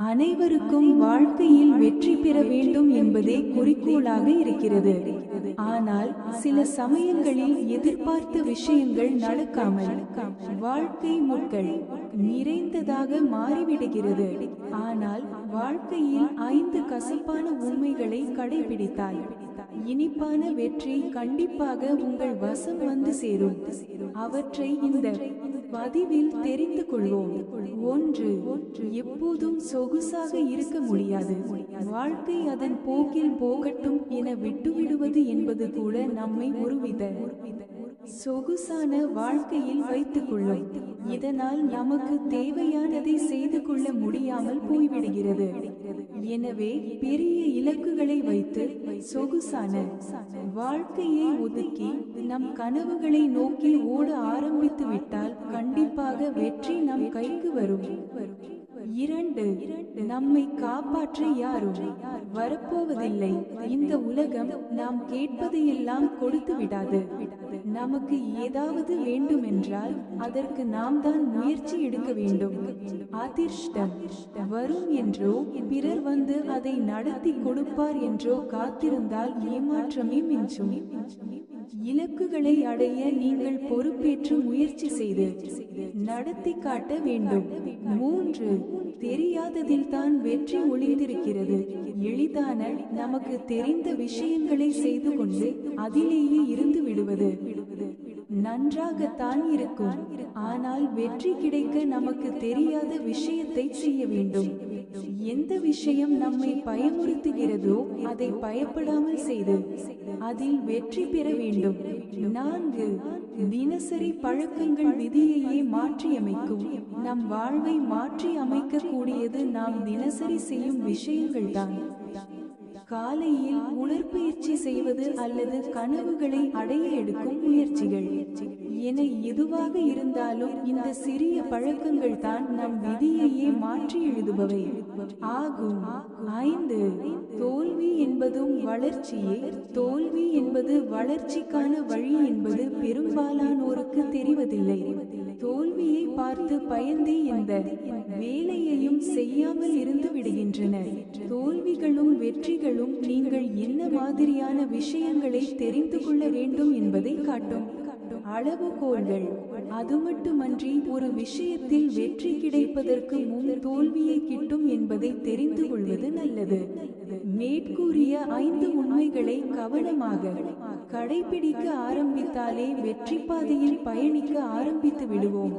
அனைவருக்கும் வாழ்க்கையில் வெற்றி பெற வேண்டும் என்பதே குறிக்கோளாக இருக்கிறது. ஆனால் சில சமயங்களில் எதிர்பார்த்த விஷயங்கள் நடக்காமல் வாழ்க்கை முட்கள் நிறைந்ததாக மாறிவிடுகிறது. ஆனால் வாழ்க்கையில் ஐந்து கசப்பான உண்மைகளை கடைபிடித்தாய். இனிப்பான வெற்றி கண்டிப்பாக உங்கள் வசம் வந்து சேரும். அவற்றை இந்த பதிவில் தெரிந்து கொள்வோம் ஒன்று எப்போதும் சொகுசாக இருக்க முடியாது. வாழ்க்கை அதன் போக்கில் போகட்டும் என விட்டுவிடுவது என்பது கூட நம்மை ஒருவித சொகுசான வாழ்க்கையில் வைத்துக் கொள்ளும் இதனால் நமக்கு தேவையானதை செய்ய கொள்ள முடியாமல் போய்விடுகிறது. எனவே பெரிய இலக்குகளை வைத்து சொகுசான வாழ்க்கையை ஒதுக்கி நம் கனவுகளை நோக்கி ஓட ஆரம்பித்து விட்டால் கண்டிப்பாக வெற்றி நம் கைக்கு வரும். இரண்டு நம்மை காப்பாற்ற யாரும் வரப்போவதில்லை. இந்த உலகம் நாம் கேட்பதையெல்லாம் கொடுத்து விடாது. நமக்கு ஏதாவது வேண்டுமென்றால் அதற்கு நாம் தான் முயற்சி எடுக்க வேண்டும். அதிர்ஷ்டம் வரும் என்றோ பிறர் வந்து அதை நடத்தி கொடுப்பார் என்றோ காத்திருந்தால் ஏமாற்றமே மிஞ்சும். இலக்குகளை அடைய நீங்கள் பொறுப்பேற்று முயற்சி செய்து நடத்தி காட்ட வேண்டும். மூன்று தெரியாததில் தான் வெற்றி ஒளிந்திருக்கிறது. எளிதான நமக்கு தெரிந்த விஷயங்களை செய்து கொண்டு அதிலேயே இருந்து விடுவது. நன்றாகத்தான் இருக்கும். ஆனால் வெற்றி கிடைக்க நமக்கு தெரியாத விஷயத்தை செய்ய வேண்டும். எந்த விஷயம் நம்மை பயமுறுத்துகிறதோ அதை பயப்படாமல் செய்து அதில் வெற்றி பெற வேண்டும். நான்கு தினசரி பழக்கங்கள் விதியையே மாற்றியமைக்கும். நம் வாழ்வை மாற்றி அமைக்க கூடியது நாம் தினசரி செய்யும் விஷயங்கள் தான் காலையில் உடற்பயிற்சி செய்வது அல்லது கனவுகளை அடைய எடுக்கும் முயற்சிகள். என எதுவாக இருந்தாலும் இந்த சிறிய பழக்கங்கள் தான் நம் விதியையே மாற்றி எழுதுபவை. ஆகும். ஐந்து. தோல்வி என்பதும் வளர்ச்சியே. தோல்வி என்பது வளர்ச்சிக்கான வழி என்பது பெரும்பாலானோருக்கு தெரிவதில்லை. தோல்வியை பார்த்து பயந்தே இந்த வேலையையும் செய்யாமல் இருந்து விடுகின்றன. தோல்விகளும் வெற்றிகளும் நீங்கள் என்ன மாதிரியான விஷயங்களை தெரிந்து கொள்ள வேண்டும் என்பதை காட்டும். அளவுகோல்கள். அது மட்டுமன்றி ஒரு விஷயத்தில் வெற்றி கிடைப்பதற்கு முன் தோல்வியை கிட்டும் என்பதை தெரிந்து கொள்வது நல்லது. மேற்கூறிய ஐந்து உண்மைகளை கவனமாக கடைபிடிக்க ஆரம்பித்தாலே வெற்றி பாதையில் பயணிக்க ஆரம்பித்து விடுவோம்.